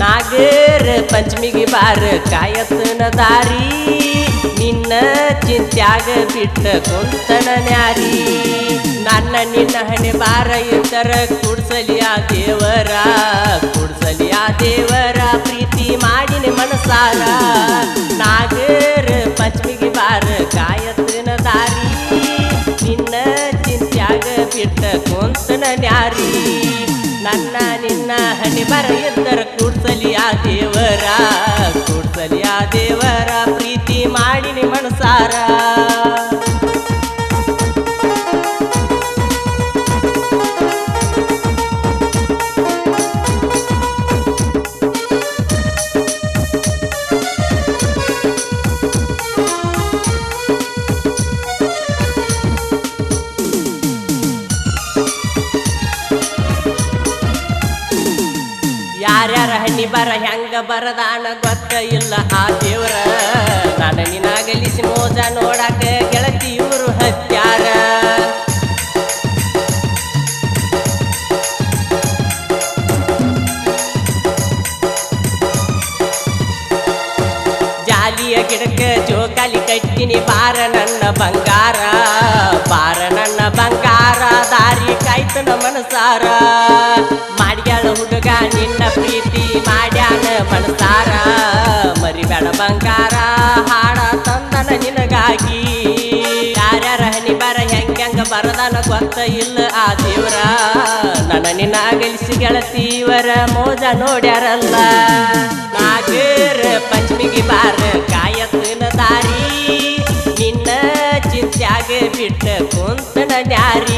ನಾಗರ ಪಂಚಮಿಗೆ ಬಾರ ಕಾಯತನ ದಾರಿ, ನಿನ್ನ ಚಿಂತ್ಯಾಗ ಬಿಟ್ಟ ಕುಂತನ ನ್ಯಾರಿ. ನನ್ನ ನಿನ್ನ ಹಣೆ ಬಾರ ಇದ್ದರ ಕುಡ್ಸಲಿಯ ದೇವರ ಕುಡ್ಸಲಿಯ ದೇವರ ಪ್ರೀತಿ ಮಾಡಿನ ಮನಸಾರ. ಚಿಂತ್ಯಾಗ ಕೊಂತನ ನ್ಯಾರಿ. ನನ್ನ ನಿನ್ನ ಹಣಿ ಬರ ಇದ್ದರ ಕೂಡ್ಸಲಿ ಆ ದೇವರ. ಯಾರ್ಯಾರ ಹಣ್ಣಿ ಬರ ಹೆಂಗ ಬರದಾಣ ಗೊತ್ತ ಇಲ್ಲ ಆ ದೇವ್ರ. ನಾನು ನಿನಾಗಲಿಸಿ ಮೋಜ ನೋಡಾಕ ಗೆಳತಿ ಇವರು ಹತ್ಯಾರ. ಜಾಲಿಯ ಗಿಡಕ್ಕ ಜೋಕಾಲಿ ಕಟ್ಟಿನಿ ಬಾರ ನನ್ನ ಬಂಗಾರ. ಬಾರ ನನ್ನ ಬಂಗಾರ, ದಾರಿ ಕಾಯ್ತನ ಮನಸಾರ. ಬರದಾನ ಗೊತ್ತ ಇಲ್ಲ ಆ ದೇವ್ರ. ನನ್ನ ನಿನ್ನ ಅಗಲಿಸಿ ಗೆಳತೀವರ ಮೋಜ ನೋಡ್ಯಾರಲ್ಲ. ನಾಗರ ಪಂಚಮಿಗೆ ಬಾರ ಕಾಯತ್ತಿನ ದಾರಿ. ನಿನ್ನ ಚಿಂತ್ಯಾಗ ಬಿಟ್ಟ ಕುಂತನ ನ್ಯಾರಿ.